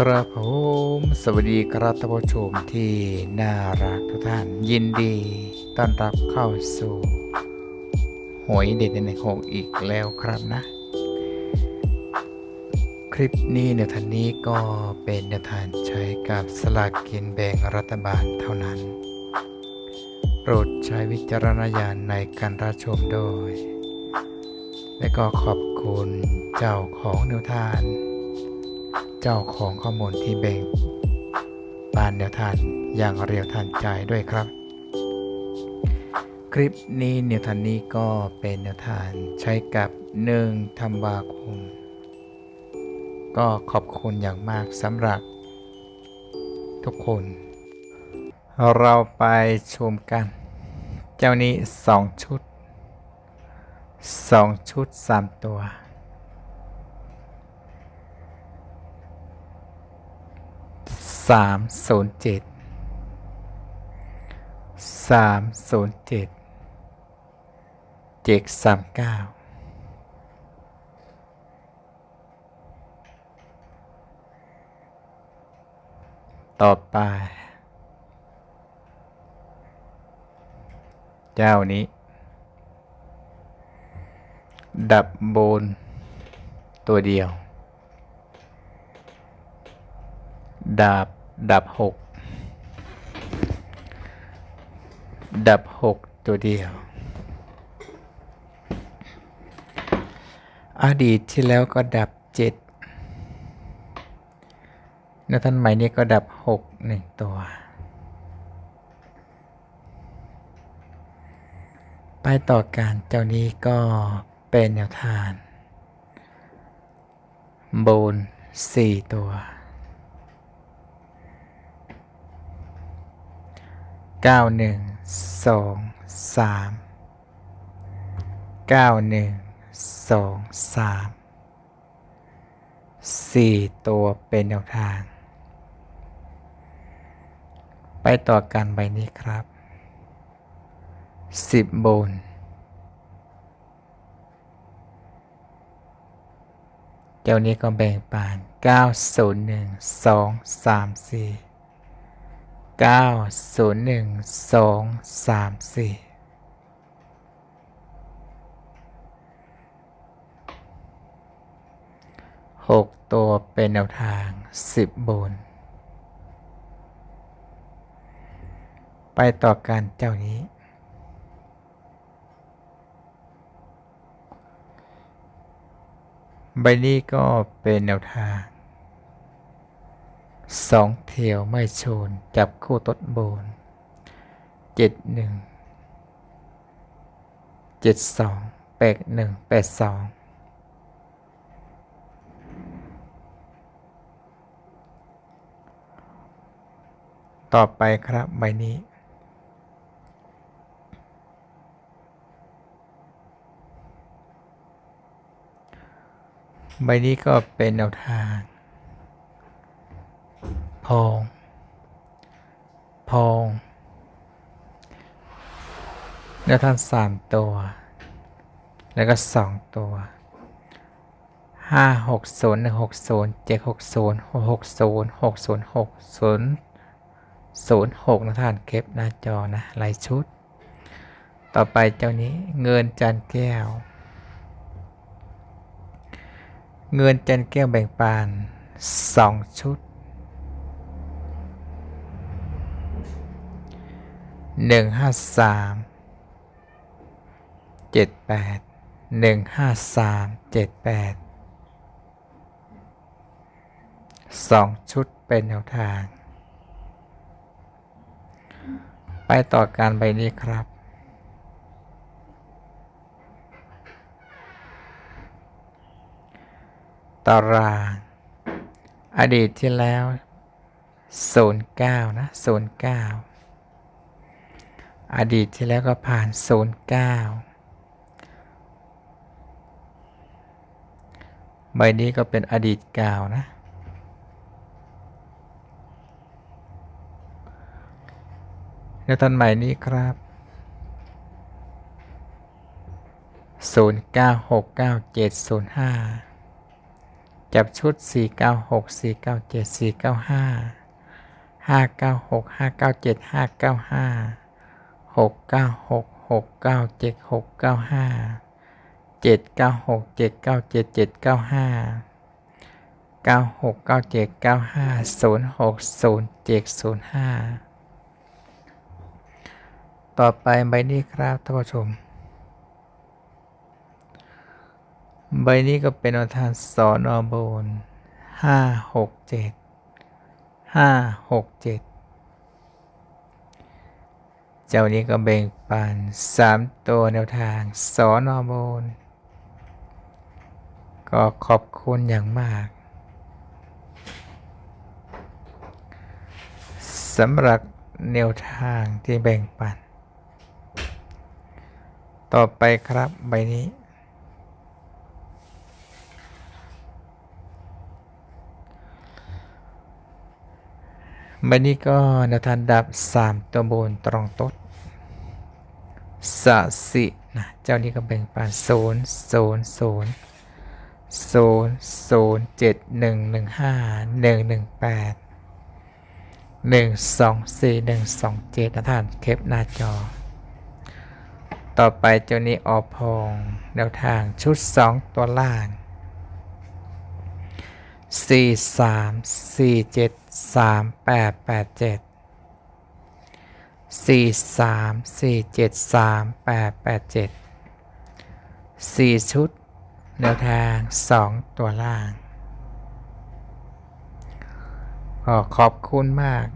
ครับผมสวัสดีครับท่านผู้ชมที่น่ารักทุกท่านยินดีต้อนรับเข้าสู่หวยเด็ดในหกอีกแล้วครับนะ คลิปนี้ในท่านนี้ก็เป็นแนวทางใช้กับสลากกินแบ่งรัฐบาลเท่านั้น โปรดใช้วิจารณญาณในการรับชมโดยและก็ขอบคุณเจ้าของแนวทาง เจ้าของข้อมูลที่แบ่งปานแนวทางอย่างเรียวทันใจด้วยครับ คลิปนี้แนวทางนี้ก็เป็นแนวทางใช้กับ1ธันวาคม ก็ขอบคุณอย่างมากสำหรับ ทุกคน เราไปชมกัน เจ้านี้ 2 ชุด 2 ชุด 3 ตัว สามศูนย์เจ็ดสามศูนย์เจ็ดเจ็ดสามเก้าต่อไป เจ้านี้ ดับโบน ตัวเดียวดาบ ดับหกดับหกตัวเดียว อดีตที่แล้วก็ดับเจ็ดในท่านใหม่นี้ก็ดับหกหนึ่งตัว ไปต่อการเจ้านี้ก็เป็นแนวทางโบนสี่ตัว เก้าหนึ่งสองสามเก้าหนึ่งสองสามสี่ตัวเป็นแนวทาง ไปต่อกันใบนี้ครับสิบบนเจ้านี้ก็แบ่งปาน 9 0 1 2 3 4 9 0 1 2 3 4หกตัวเป็นแนวทางสิบบน ไปต่อกันเจ้านี้ใบนี้ก็เป็นแนวทาง สองเที่ยวไม่ชน จับคู่ต้นโบนเจ็ดหนึ่งเจ็ดสองแปดหนึ่งแปดสองต่อไปครับใบนี้ใบนี้ก็เป็นแนวทาง พอง พองแนวทางสามตัว แล้วก็สองตัวห้าหกศูนย์หนึ่งหกศูนย์เจ็ดหกศูนย์หกหกศูนย์หกศูนย์หกศูนย์ศูนย์หกนะท่านเก็บหน้าจอนะลายชุด ต่อไปเจ้านี้เงินจานแก้ว เงินจันแก้วแบ่งปานสองชุด หนึ่งห้าสามเจ็ดแปดหนึ่งห้าสามเจ็ดแปดสองชุดเป็นแนวทาง ไปต่อการใบนี้ครับ ตาราง อดีตที่แล้ว 09 นะ 09 อดีตที่แล้วก็ผ่าน 09 ใบนี้ก็เป็นอดีตเก่านะ แล้วท่านใหม่นี้ครับ 09699705 จับชุด 496 497 495 596 597 595 696 697 695 796 797 795 96 97 95 06 07 05ต่อไปใบนี้ครับท่านผู้ชม ใบนี้ก็เป็นอัฐานสอนอโบนห้าหกเจ็ดห้าหกเจ็ด เจ้านี้ก็แบ่งปันสามตัวแนวทางสอนอมูล ก็ขอบคุณอย่างมากสำหรับแนวทางที่แบ่งปัน ต่อไปครับใบนี้ บันนี้ก็แนวทางดับ 3 ตัวบนตรงตดสะสินะเจ้านี้ก็แบ่งปัน0 0 0 0 0 7 1 1 5 1 1 8 1 2 4 1 2 7นะท่านเคปหน้าจอ ต่อไปเจ้านี้ออพองแนวทางชุด 2 ตัวล่าง สี่สามสี่เจ็ดสามแปดแปดเจ็ดสี่สามสี่เจ็ดสามแปดแปดเจ็ดสี่ชุดแนวทางสองตัวล่างก็ขอบคุณมาก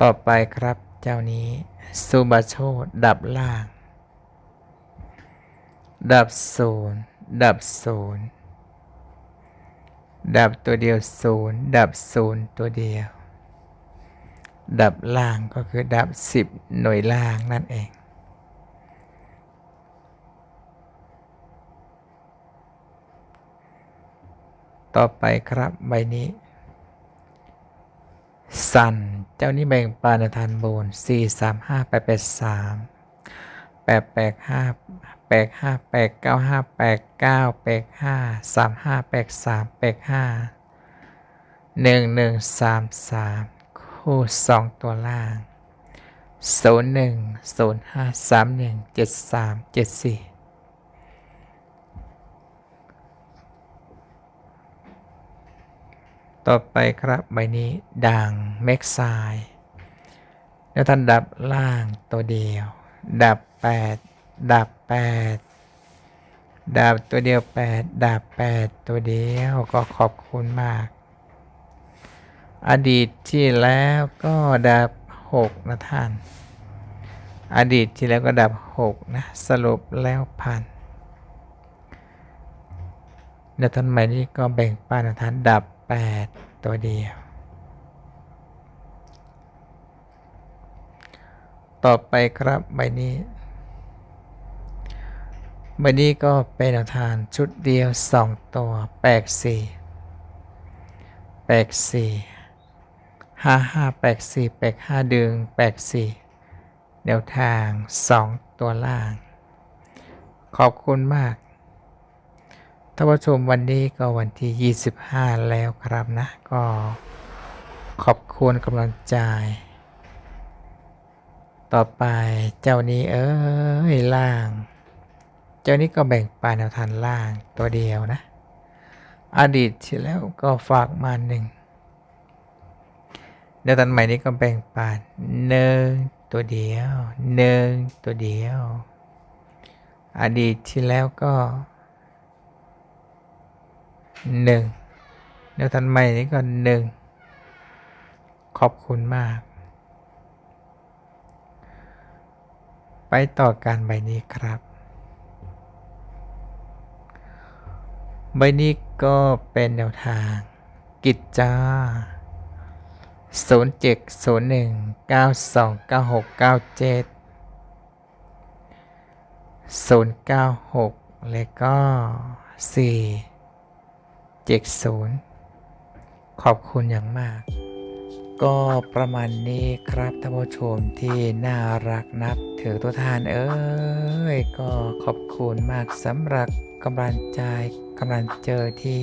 ต่อไปครับเจ้านี้ซูบาโชดับล่าง ดับศูนย์ ดับศูนย์ดับตัวเดียวศูนย์ดับศูนย์ตัวเดียว ดับล่างก็คือดับสิบหน่วยล่างนั่นเอง ต่อไปครับใบนี้ สันเจ้านี้แบ่งปานทานโบน4 3 5 8 8 3 8 8 5แปด แปดแปดห้าแปดห้าแปดเก้าห้าแปดเก้าแปดห้าสามห้าแปดสามแปดห้าหนึ่งหนึ่งสามสามคู่สองตัวล่างศูนย์หนึ่งศูนย์ห้าสามหนึ่งเจ็ดสามเจ็ดสี่ต่อไปครับใบนี้ด่างเม็กไซแล้วท่านดับล่างตัวเดียว ดับแปดดับแปดดาบตัวเดียวแปดดาบแปดตัวเดียวก็ขอบคุณมาก อดีตที่แล้วก็ดาบหกนะท่าน อดีตที่แล้วก็ดับหกนะ สรุปแล้วพันในท่านใหม่นี้ก็แบ่งปันนะท่านดับแปดตัวเดียว ต่อไปครับใบนี้ใบนี้ก็เป็นแนวทางชุดเดียว 2 ตัวแปลกสี่แปลกสี่ห้าห้าแปลกสี่แปลกห้าดึงแปลกสี่แนวทาง 2 ตัวล่าง ขอบคุณมากท่านผู้ชมวันนี้ก็วันที่ 25 แล้วครับนะ ก็ขอบคุณกำลังใจ ต่อไปเจ้านี้เอ้ยล่าง เจ้านี้ก็แบ่งปานแนวทางล่างตัวเดียวนะ อดีตที่แล้วก็ฝากมาหนึ่งแนวทางใหม่นี้ก็แบ่งปานหนึ่งตัวเดียวหนึ่งตัวเดียว อดีตที่แล้วก็หนึ่งแนวทางใหม่นี้ก็หนึ่งขอบคุณมาก ไปต่อการใบนี้ครับ ใบนี้ก็เป็นแนวทาง กิจจา0 7 0 1 9 2 9 6 9 7 0 9 6 และก็ 4 7 0 ขอบคุณอย่างมาก ก็ประมาณนี้ครับท่านผู้ชมที่น่ารักนับถือตัวทานเอ้ยก็ขอบคุณมากสำหรับกำลังใจกำลังเจอที่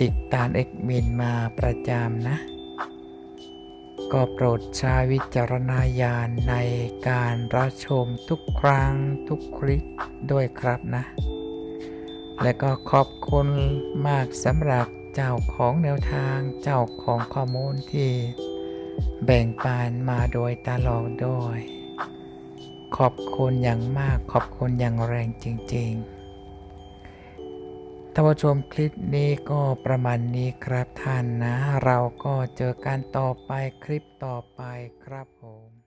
ติดตามเอ็กมินมาประจำนะ ก็โปรดใช้วิจารณญาณในการรับชมทุกครั้งทุกคลิปด้วยครับนะ และก็ขอบคุณมากสำหรับ เจ้าของแนวทางเจ้าของข้อมูลที่แบ่งปันมาโดยตลอดด้วย ขอบคุณอย่างมากขอบคุณอย่างแรงจริงๆท่านผู้ชมคลิปนี้ก็ประมาณนี้ครับท่านนะ เราก็เจอกันต่อไปคลิปต่อไปครับผม